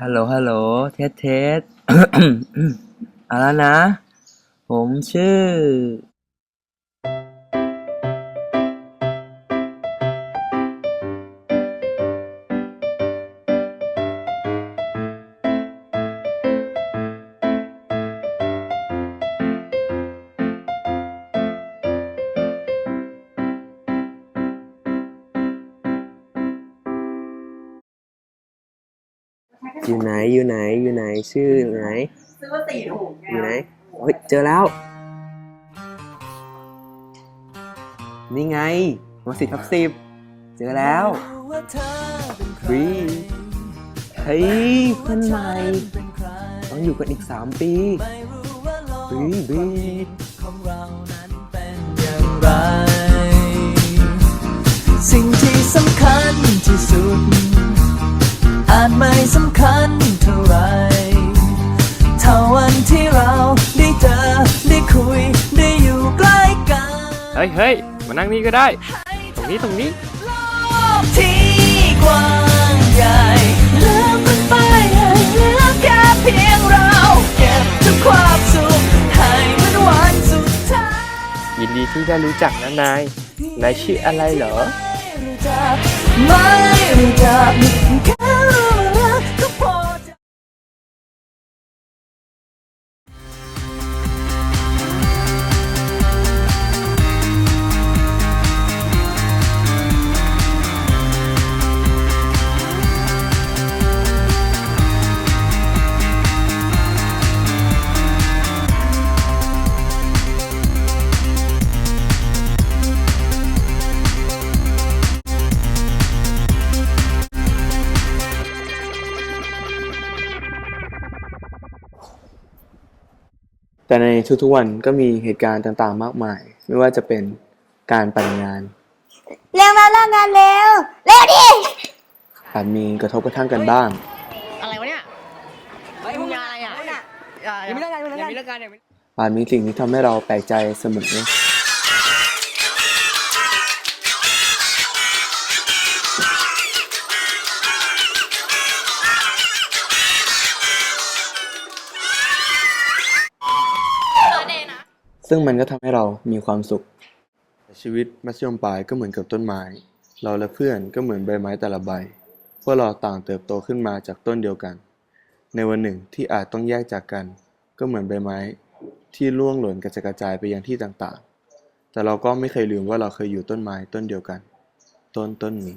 ฮัลโหล ฮัลโหล เทสเทสเอาแล้วนะ ผมชื่อ อยู่ไหนอยู่ไหนอยู่ไหนชื่อไหน ซื้อมาสี่ถุงอยู่ไหนเฮ้ยเจอแล้ว นี่ไงมาสิทับสิบเจอแล้วฟรีเฮ้ยเพื่อนใหม่ต้องอยู่กันอีกสามปีบรี ไม่สำคัญเท่าไหรเท่าวันที่เราได้เจอได้คุยได้อยู่ใกล้กันเฮ้ยเฮ้ยมานั่งนี่ก็ได้ ตรงนี้ตรงนี้ โลกที่กว้างใหญ่ลืมมันไปให้เหลือแค่เพียงเราเก็บทุกความสุขให้มันวันสุดท้ายยินดีที่ได้รู้จักนะนาย นายชื่ออะไรเหรอ ไม่รู้จักไม่รู้จัก แต่ในทุกๆวันก็มีเหตุการณ์ต่างๆ มากมาย ไม่ว่าจะเป็นการปั่นงานเร็วมาเลิกงานเร็วเร็วดิอาจมีกระทบกระทั่งกันบ้าง อะไรวะเนี่ยเฮ้ยมึงงานอะไรอะยังไม่เลิกงานยังไม่เลิกงานยังไม่อาจมีสิ่งที่ทำให้เราแปลกใจเสมอ ซึ่งมันก็ทำให้เรามีความสุข ชีวิตมัธยมปลายก็เหมือนกับต้นไม้ เราและเพื่อนก็เหมือนใบไม้แต่ละใบ พวกเราต่างเติบโตขึ้นมาจากต้นเดียวกัน ในวันหนึ่งที่อาจต้องแยกจากกัน ก็เหมือนใบไม้ที่ร่วงหล่นกระจัดกระจายไปยังที่ต่างๆ แต่เราก็ไม่เคยลืมว่าเราเคยอยู่ต้นไม้ต้นเดียวกัน ต้นต้นนี้